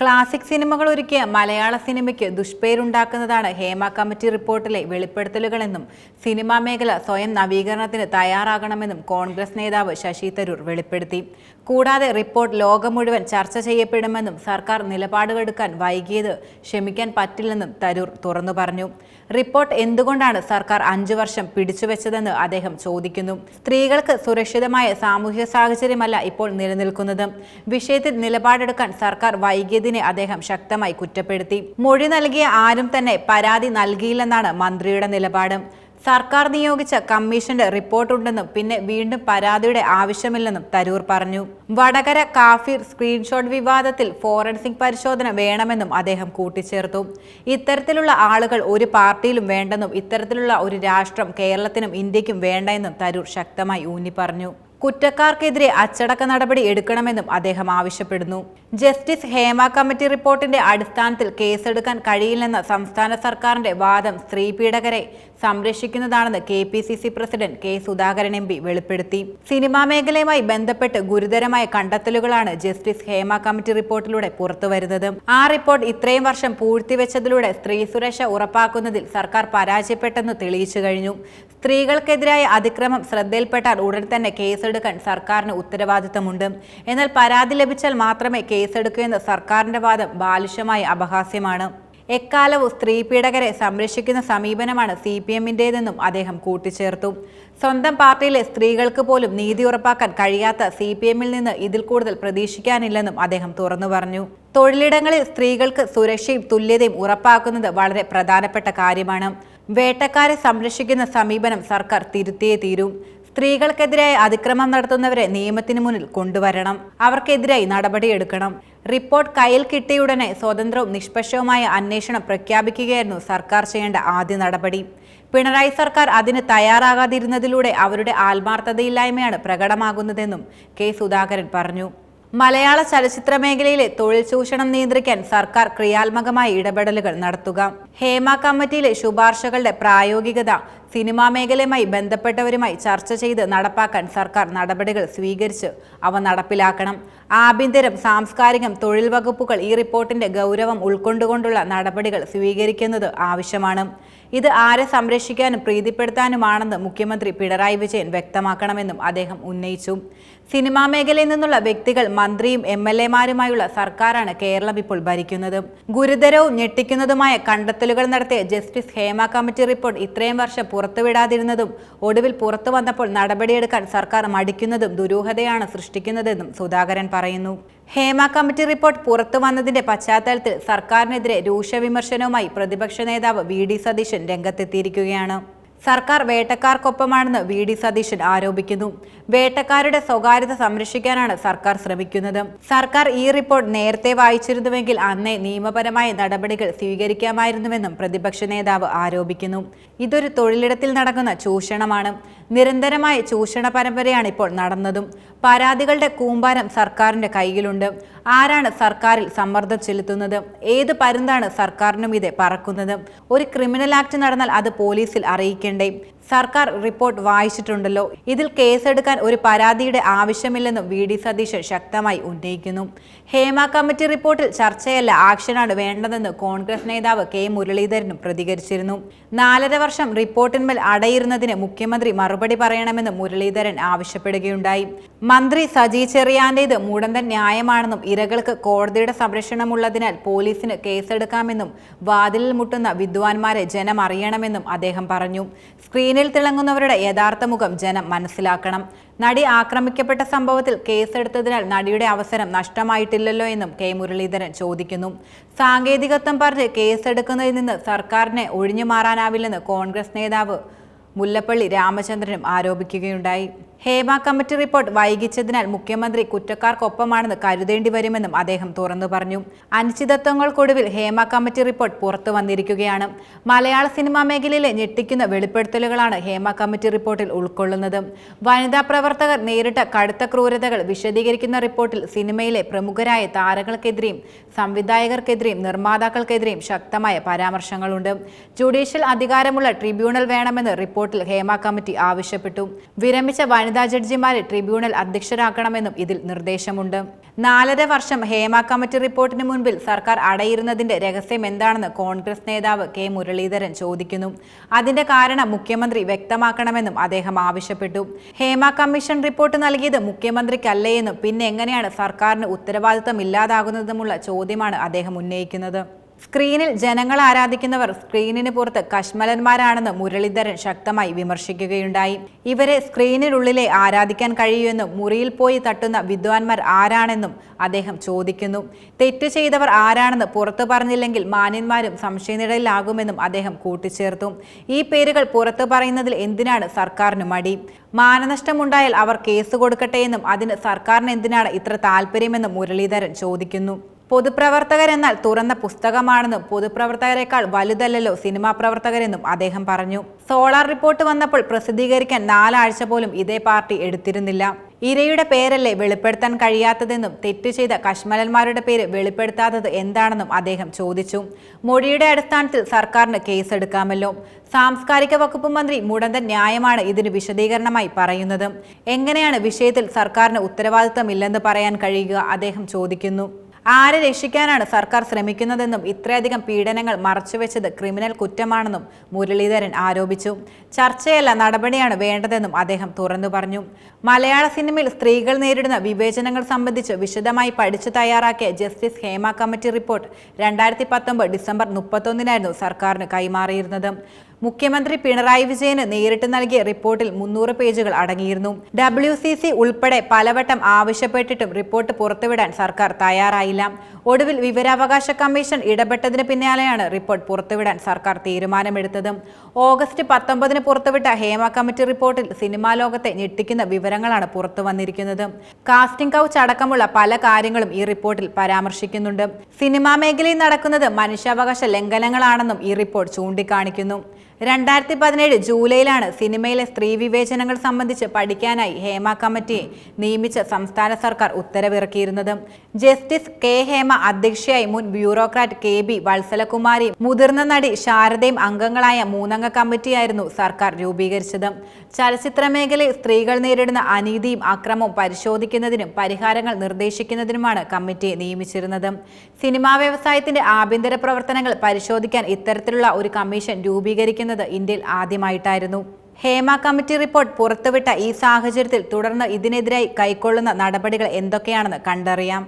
Classic സിനിമകൾ ഒരുക്കിയ മലയാള സിനിമയ്ക്ക് ദുഷ്പേരുണ്ടാക്കുന്നതാണ് ഹേമ കമ്മിറ്റി റിപ്പോർട്ടിലെ വെളിപ്പെടുത്തലുകളെന്നും സിനിമാ മേഖല സ്വയം നവീകരണത്തിന് തയ്യാറാകണമെന്നും കോൺഗ്രസ് നേതാവ് ശശി തരൂർ വെളിപ്പെടുത്തി. കൂടാതെ റിപ്പോർട്ട് ലോകം മുഴുവൻ ചർച്ച ചെയ്യപ്പെടുമെന്നും സർക്കാർ നിലപാടുകളെടുക്കാൻ വൈകിയത് ക്ഷമിക്കാൻ പറ്റില്ലെന്നും തരൂർ തുറന്നു പറഞ്ഞു. റിപ്പോർട്ട് എന്തുകൊണ്ടാണ് സർക്കാർ അഞ്ചു വർഷം പിടിച്ചുവെച്ചതെന്ന് അദ്ദേഹം ചോദിക്കുന്നു. സ്ത്രീകൾക്ക് സുരക്ഷിതമായ സാമൂഹിക സാഹചര്യമല്ല ഇപ്പോൾ നിലനിൽക്കുന്നത്. വിഷയത്തിൽ നിലപാടെടുക്കാൻ സർക്കാർ വൈകിയതിനെ അദ്ദേഹം ശക്തമായി കുറ്റപ്പെടുത്തി. മൊഴി നൽകിയ ആരും തന്നെ പരാതി നൽകിയില്ലെന്നാണ് മന്ത്രിയുടെ നിലപാട്. സർക്കാർ നിയോഗിച്ച കമ്മീഷന്റെ റിപ്പോർട്ടുണ്ടെന്നും പിന്നെ വീണ്ടും പരാതിയുടെ ആവശ്യമില്ലെന്നും തരൂർ പറഞ്ഞു. വടകര കാഫിർ സ്ക്രീൻഷോട്ട് വിവാദത്തിൽ ഫോറൻസിക് പരിശോധന വേണമെന്നും അദ്ദേഹം കൂട്ടിച്ചേർത്തു. ഇത്തരത്തിലുള്ള ആളുകൾ ഒരു പാർട്ടിയിലും വേണ്ടെന്നും ഇത്തരത്തിലുള്ള ഒരു രാഷ്ട്രം കേരളത്തിനും ഇന്ത്യക്കും വേണ്ട എന്നും തരൂർ ശക്തമായി ഊന്നി പറഞ്ഞു കുറ്റക്കാർക്കെതിരെ അച്ചടക്ക നടപടി എടുക്കണമെന്നും അദ്ദേഹം ആവശ്യപ്പെടുന്നു. ജസ്റ്റിസ് ഹേമ കമ്മിറ്റി റിപ്പോർട്ടിന്റെ അടിസ്ഥാനത്തിൽ കേസെടുക്കാൻ കഴിയില്ലെന്ന സംസ്ഥാന സർക്കാരിന്റെ വാദം സ്ത്രീ പീഡകരെ സംരക്ഷിക്കുന്നതാണെന്ന് K P C C president K Sudhakaran M P വെളിപ്പെടുത്തി. സിനിമാ മേഖലയുമായി ബന്ധപ്പെട്ട് ഗുരുതരമായ കണ്ടെത്തലുകളാണ് ജസ്റ്റിസ് ഹേമ കമ്മിറ്റി റിപ്പോർട്ടിലൂടെ പുറത്തുവരുന്നത് ആ റിപ്പോർട്ട് ഇത്രയും വർഷം പൂഴ്ത്തിവെച്ചതിലൂടെ സ്ത്രീ സുരക്ഷ ഉറപ്പാക്കുന്നതിൽ സർക്കാർ പരാജയപ്പെട്ടെന്ന് തെളിയിച്ചു കഴിഞ്ഞു. സ്ത്രീകൾക്കെതിരായ അതിക്രമം ശ്രദ്ധയിൽപ്പെട്ടാൽ ഉടൻ തന്നെ കേസെടുക്കാൻ സർക്കാരിന് ഉത്തരവാദിത്തമുണ്ട്. എന്നാൽ പരാതി ലഭിച്ചാൽ മാത്രമേ കേസെടുക്കൂ എന്ന സർക്കാരിന്റെ വാദം ബാലിശമായ അപഹാസ്യമാണ്. എക്കാലവും സ്ത്രീ പീഡകരെ സംരക്ഷിക്കുന്ന സമീപനമാണ് സി പി എമ്മിന്റേതെന്നും അദ്ദേഹം കൂട്ടിച്ചേർത്തു. സ്വന്തം പാർട്ടിയിലെ സ്ത്രീകൾക്ക് പോലും നീതി ഉറപ്പാക്കാൻ കഴിയാത്ത സി പി എമ്മിൽ നിന്ന് ഇതിൽ കൂടുതൽ പ്രതീക്ഷിക്കാനില്ലെന്നും അദ്ദേഹം തുറന്നു പറഞ്ഞു. തൊഴിലിടങ്ങളിൽ സ്ത്രീകൾക്ക് സുരക്ഷയും തുല്യതയും ഉറപ്പാക്കുന്നത് വളരെ പ്രധാനപ്പെട്ട കാര്യമാണ്. വേട്ടക്കാരെ സംരക്ഷിക്കുന്ന സമീപനം സർക്കാർ തിരുത്തിയേ തീരൂ. സ്ത്രീകൾക്കെതിരായ അതിക്രമം നടത്തുന്നവരെ നിയമത്തിന് മുന്നിൽ കൊണ്ടുവരണം. അവർക്കെതിരായി നടപടിയെടുക്കണം റിപ്പോർട്ട് കയ്യിൽ കിട്ടിയുടനെ സ്വതന്ത്രവും നിഷ്പക്ഷവുമായ അന്വേഷണം പ്രഖ്യാപിക്കുകയായിരുന്നു സർക്കാർ ചെയ്യേണ്ട ആദ്യ നടപടി. പിണറായി സർക്കാർ അതിന് തയ്യാറാകാതിരുന്നതിലൂടെ അവരുടെ ആത്മാർത്ഥതയില്ലായ്മയാണ് പ്രകടമാകുന്നതെന്നും കെ സുധാകരൻ പറഞ്ഞു. മലയാള ചലച്ചിത്ര മേഖലയിലെ തൊഴിൽ ചൂഷണം നിയന്ത്രിക്കാൻ സർക്കാർ ക്രിയാത്മകമായ ഇടപെടലുകൾ നടത്തുക. ഹേമ കമ്മിറ്റിയിലെ ശുപാർശകളുടെ പ്രായോഗികത സിനിമാ മേഖലയുമായി ബന്ധപ്പെട്ടവരുമായി ചർച്ച ചെയ്ത് നടപ്പാക്കാൻ സർക്കാർ നടപടികൾ സ്വീകരിച്ച് അവ നടപ്പിലാക്കണം. ആഭ്യന്തരം സാംസ്കാരികം തൊഴിൽ വകുപ്പുകൾ ഈ റിപ്പോർട്ടിന്റെ ഗൗരവം ഉൾക്കൊണ്ടുകൊണ്ടുള്ള നടപടികൾ സ്വീകരിക്കുന്നത് ആവശ്യമാണ്. ഇത് ആരെ സംരക്ഷിക്കാനും പ്രീതിപ്പെടുത്താനുമാണെന്ന് മുഖ്യമന്ത്രി പിണറായി വിജയൻ വ്യക്തമാക്കണമെന്നും അദ്ദേഹം ഉന്നയിച്ചു. സിനിമാ മേഖലയിൽ നിന്നുള്ള വ്യക്തികൾ മന്ത്രിയും എം എൽ എമാരുമായുള്ള സർക്കാരാണ് കേരളം ഇപ്പോൾ ഭരിക്കുന്നത്. ഗുരുതരവും ഞെട്ടിക്കുന്നതുമായ കണ്ടെത്തലുകൾ നടത്തിയ ജസ്റ്റിസ് ഹേമ കമ്മിറ്റി റിപ്പോർട്ട് ഇത്രയും വർഷം പുറത്തുവിടാതിരുന്നതും ഒടുവിൽ പുറത്തു വന്നപ്പോൾ നടപടിയെടുക്കാൻ സർക്കാർ മടിക്കുന്നതും ദുരൂഹതയാണ് സൃഷ്ടിക്കുന്നതെന്നും സുധാകരൻ പറയുന്നു. ഹേമ കമ്മിറ്റി റിപ്പോർട്ട് പുറത്തു വന്നതിന്റെ പശ്ചാത്തലത്തിൽ സർക്കാരിനെതിരെ രൂക്ഷ വിമർശനവുമായി പ്രതിപക്ഷ നേതാവ് വി ഡി സതീശൻ രംഗത്തെത്തിയിരിക്കുകയാണ്. സർക്കാർ വേട്ടക്കാർക്കൊപ്പമാണെന്ന് വി ഡി സതീശൻ ആരോപിക്കുന്നു. വേട്ടക്കാരുടെ സ്വകാര്യത സംരക്ഷിക്കാനാണ് സർക്കാർ ശ്രമിക്കുന്നത്. സർക്കാർ ഈ റിപ്പോർട്ട് നേരത്തെ വായിച്ചിരുന്നുവെങ്കിൽ അന്നേ നിയമപരമായ നടപടികൾ സ്വീകരിക്കാമായിരുന്നുവെന്നും പ്രതിപക്ഷ നേതാവ് ആരോപിക്കുന്നു. ഇതൊരു തൊഴിലിടത്തിൽ നടക്കുന്ന ചൂഷണമാണ്. നിരന്തരമായ ചൂഷണ പരമ്പരയാണ് ഇപ്പോൾ നടന്നതും. പരാതികളുടെ കൂമ്പാരം സർക്കാരിന്റെ കയ്യിലുണ്ട് ആരാണ് സർക്കാരിൽ സമ്മർദ്ദം ചെലുത്തുന്നത്? ഏത് പരുന്താണ് സർക്കാരിനും ഇത് പറക്കുന്നത്? ഒരു ക്രിമിനൽ ആക്ട് നടന്നാൽ അത് പോലീസിൽ അറിയിക്കേണ്ടേ സർക്കാർ റിപ്പോർട്ട് വായിച്ചിട്ടുണ്ടല്ലോ. ഇതിൽ കേസെടുക്കാൻ ഒരു പരാതിയുടെ ആവശ്യമില്ലെന്നും വി ഡി സതീശൻ ശക്തമായി ഉന്നയിക്കുന്നു. ഹേമ കമ്മിറ്റി റിപ്പോർട്ടിൽ ചർച്ചയല്ല ആക്ഷനാണ് വേണ്ടതെന്ന് കോൺഗ്രസ് നേതാവ് കെ മുരളീധരനും പ്രതികരിച്ചിരുന്നു. നാലര വർഷം റിപ്പോർട്ടിന്മേൽ അടയിരുന്നതിന് മുഖ്യമന്ത്രി മറുപടി പറയണമെന്ന് മുരളീധരൻ ആവശ്യപ്പെടുകയുണ്ടായി. മന്ത്രി സജി ചെറിയാന്റേത് മുടന്തൻ ന്യായമാണെന്നും ഇരകൾക്ക് കോടതിയുടെ സംരക്ഷണമുള്ളതിനാൽ പോലീസിന് കേസെടുക്കാമെന്നും വാതിലിൽ മുട്ടുന്ന വിദ്വാൻമാരെ ജനം അറിയണമെന്നും അദ്ദേഹം പറഞ്ഞു. സ്ക്രീനിൽ തിളങ്ങുന്നവരുടെ യഥാർത്ഥ മുഖം ജനം മനസ്സിലാക്കണം. നടി ആക്രമിക്കപ്പെട്ട സംഭവത്തിൽ കേസെടുത്തതിനാൽ നടിയുടെ അവസരം നഷ്ടമായിട്ടില്ലല്ലോ എന്നും കെ മുരളീധരൻ ചോദിക്കുന്നു. സാങ്കേതികത്വം പറഞ്ഞ് കേസെടുക്കുന്നതിൽ നിന്ന് സർക്കാരിനെ ഒഴിഞ്ഞു മാറാനാവില്ലെന്ന് കോൺഗ്രസ് നേതാവ് മുല്ലപ്പള്ളി രാമചന്ദ്രനും ആരോപിക്കുകയുണ്ടായി. ഹേമ കമ്മിറ്റി റിപ്പോർട്ട് വൈകിച്ചതിനാൽ മുഖ്യമന്ത്രി കുറ്റക്കാർക്കൊപ്പമാണെന്ന് കരുതേണ്ടി വരുമെന്നും അദ്ദേഹം തുറന്നു പറഞ്ഞു. അനിശ്ചിതത്വങ്ങൾക്കൊടുവിൽ ഹേമ കമ്മിറ്റി റിപ്പോർട്ട് പുറത്തു വന്നിരിക്കുകയാണ്. മലയാള സിനിമാ മേഖലയിലെ ഞെട്ടിക്കുന്ന വെളിപ്പെടുത്തലുകളാണ് ഹേമ കമ്മിറ്റി റിപ്പോർട്ടിൽ ഉൾക്കൊള്ളുന്നത്. വനിതാ പ്രവർത്തകർ നേരിട്ട കടുത്ത ക്രൂരതകൾ വിശദീകരിക്കുന്ന റിപ്പോർട്ടിൽ സിനിമയിലെ പ്രമുഖരായ താരങ്ങൾക്കെതിരെയും സംവിധായകർക്കെതിരെയും നിർമ്മാതാക്കൾക്കെതിരെയും ശക്തമായ പരാമർശങ്ങളുണ്ട്. ജുഡീഷ്യൽ അധികാരമുള്ള ട്രിബ്യൂണൽ വേണമെന്ന് റിപ്പോർട്ടിൽ ഹേമ കമ്മിറ്റി ആവശ്യപ്പെട്ടു. വിരമിച്ച വനിതാ ജഡ്ജിമാരെ ട്രിബ്യൂണൽ അധ്യക്ഷരാക്കണമെന്നും ഇതിൽ നിർദ്ദേശമുണ്ട്. നാലര വർഷം ഹേമ കമ്മിറ്റി റിപ്പോർട്ടിന് മുൻപിൽ സർക്കാർ അടയിരുന്നതിന്റെ രഹസ്യം എന്താണെന്ന് കോൺഗ്രസ് നേതാവ് കെ മുരളീധരൻ ചോദിക്കുന്നു. അതിന്റെ കാരണം മുഖ്യമന്ത്രി വ്യക്തമാക്കണമെന്നും അദ്ദേഹം ആവശ്യപ്പെട്ടു. ഹേമ കമ്മീഷൻ റിപ്പോർട്ട് നൽകിയത് മുഖ്യമന്ത്രിക്കല്ലേയെന്നും പിന്നെ എങ്ങനെയാണ് സർക്കാരിന് ഉത്തരവാദിത്തം ഇല്ലാതാകുന്നതുമുള്ള ചോദ്യമാണ് അദ്ദേഹം ഉന്നയിക്കുന്നത്. സ്ക്രീനിൽ ജനങ്ങൾ ആരാധിക്കുന്നവർ സ്ക്രീനിന് പുറത്ത് കശ്മലന്മാരാണെന്ന് മുരളീധരൻ ശക്തമായി വിമർശിക്കുകയുണ്ടായി. ഇവരെ സ്ക്രീനിനുള്ളിലെ ആരാധിക്കാൻ കഴിയുമെന്നും മുറിയിൽ പോയി തട്ടുന്ന വിദ്വാൻമാർ ആരാണെന്നും അദ്ദേഹം ചോദിക്കുന്നു. തെറ്റ് ചെയ്തവർ ആരാണെന്ന് പുറത്തു പറഞ്ഞില്ലെങ്കിൽ മാന്യന്മാരും സംശയനിടയിലാകുമെന്നും അദ്ദേഹം കൂട്ടിച്ചേർത്തു. ഈ പേരുകൾ പുറത്തു പറയുന്നതിൽ എന്തിനാണ് സർക്കാരിന് മടി? മാനനഷ്ടമുണ്ടായാൽ അവർ കേസ് കൊടുക്കട്ടെയെന്നും അതിന് സർക്കാരിന് എന്തിനാണ് ഇത്ര താല്പര്യമെന്നും മുരളീധരൻ ചോദിക്കുന്നു. പൊതുപ്രവർത്തകരെന്നാൽ തുറന്ന പുസ്തകമാണെന്നും പൊതുപ്രവർത്തകരെക്കാൾ വലുതല്ലല്ലോ സിനിമാ പ്രവർത്തകരെന്നും അദ്ദേഹം പറഞ്ഞു. സോളാർ റിപ്പോർട്ട് വന്നപ്പോൾ പ്രസിദ്ധീകരിക്കാൻ നാലാഴ്ച പോലും ഇതേ പാർട്ടി എടുത്തിരുന്നില്ല. ഇരയുടെ പേരല്ലേ വെളിപ്പെടുത്താൻ കഴിയാത്തതെന്നും തെറ്റ് ചെയ്ത കശ്മലന്മാരുടെ പേര് വെളിപ്പെടുത്താത്തത് എന്താണെന്നും അദ്ദേഹം ചോദിച്ചു. മൊഴിയുടെ അടിസ്ഥാനത്തിൽ സർക്കാരിന് കേസെടുക്കാമല്ലോ. സാംസ്കാരിക വകുപ്പ് മന്ത്രി മുടന്തൻ ന്യായമാണ് ഇതിന് വിശദീകരണമായി പറയുന്നത്. എങ്ങനെയാണ് വിഷയത്തിൽ സർക്കാരിന് ഉത്തരവാദിത്തമില്ലെന്ന് പറയാൻ കഴിയുക? അദ്ദേഹം ചോദിക്കുന്നു. ആരെ രക്ഷിക്കാനാണ് സർക്കാർ ശ്രമിക്കുന്നതെന്നും ഇത്രയധികം പീഡനങ്ങൾ മറച്ചുവെച്ചത് ക്രിമിനൽ കുറ്റമാണെന്നും മുരളീധരൻ ആരോപിച്ചു. ചർച്ചയല്ല നടപടിയാണ് വേണ്ടതെന്നും അദ്ദേഹം തുറന്നു പറഞ്ഞു. മലയാള സിനിമയിൽ സ്ത്രീകൾ നേരിടുന്ന വിവേചനങ്ങൾ സംബന്ധിച്ച് വിശദമായി പഠിച്ചു തയ്യാറാക്കിയ ജസ്റ്റിസ് ഹേമ കമ്മിറ്റി റിപ്പോർട്ട് രണ്ടായിരത്തി പത്തൊമ്പത് ഡിസംബർ മുപ്പത്തൊന്നിനായിരുന്നു സർക്കാരിന് കൈമാറിയിരുന്നത്. മുഖ്യമന്ത്രി പിണറായി വിജയന് നേരിട്ട് നൽകിയ റിപ്പോർട്ടിൽ മുന്നൂറ് പേജുകൾ അടങ്ങിയിരുന്നു. ഡബ്ല്യു സി സി ഉൾപ്പെടെ പലവട്ടം ആവശ്യപ്പെട്ടിട്ടും റിപ്പോർട്ട് പുറത്തുവിടാൻ സർക്കാർ തയ്യാറായില്ല. ഒടുവിൽ വിവരാവകാശ കമ്മീഷൻ ഇടപെട്ടതിന് പിന്നാലെയാണ് റിപ്പോർട്ട് പുറത്തുവിടാൻ സർക്കാർ തീരുമാനമെടുത്തത്. ഓഗസ്റ്റ് പത്തൊമ്പതിന് പുറത്തുവിട്ട ഹേമ കമ്മിറ്റി റിപ്പോർട്ടിൽ സിനിമാ ലോകത്തെ ഞെട്ടിക്കുന്ന വിവരങ്ങളാണ് പുറത്തു വന്നിരിക്കുന്നത്. കാസ്റ്റിംഗ് കൗച്ച് അടക്കമുള്ള പല കാര്യങ്ങളും ഈ റിപ്പോർട്ടിൽ പരാമർശിക്കുന്നുണ്ട്. സിനിമാ മേഖലയിൽ നടക്കുന്നത് മനുഷ്യാവകാശ ലംഘനങ്ങളാണെന്നും ഈ റിപ്പോർട്ട് ചൂണ്ടിക്കാണിക്കുന്നു. രണ്ടായിരത്തി പതിനേഴ് ജൂലൈയിലാണ് സിനിമയിലെ സ്ത്രീ വിവേചനങ്ങൾ സംബന്ധിച്ച് പഠിക്കാനായി ഹേമ കമ്മിറ്റിയെ നിയമിച്ച സംസ്ഥാന സർക്കാർ ഉത്തരവിറക്കിയിരുന്നത്. ജസ്റ്റിസ് കെ ഹേമ അധ്യക്ഷയായി മുൻ ബ്യൂറോക്രാറ്റ് കെ ബി വത്സലകുമാരി മുതിർന്ന നടി ശാരദയും അംഗങ്ങളായ മൂന്നംഗ കമ്മിറ്റിയായിരുന്നു സർക്കാർ രൂപീകരിച്ചത്. ചലച്ചിത്ര മേഖലയിൽ സ്ത്രീകൾ നേരിടുന്ന അനീതിയും അക്രമവും പരിശോധിക്കുന്നതിനും പരിഹാരങ്ങൾ നിർദ്ദേശിക്കുന്നതിനുമാണ് കമ്മിറ്റിയെ നിയമിച്ചിരുന്നത്. സിനിമാ വ്യവസായത്തിന്റെ ആഭ്യന്തര പ്രവർത്തനങ്ങൾ പരിശോധിക്കാൻ ഇത്തരത്തിലുള്ള ഒരു കമ്മീഷൻ രൂപീകരിക്കുന്നത് ഇന്ത്യയിൽ ആദ്യമായിട്ടായിരുന്നു. ഹേമ കമ്മിറ്റി റിപ്പോർട്ട് പുറത്തുവിട്ട ഈ സാഹചര്യത്തിൽ തുടർന്ന് ഇതിനെതിരായി കൈക്കൊള്ളുന്ന നടപടികൾ എന്തൊക്കെയാണെന്ന് കണ്ടറിയാം.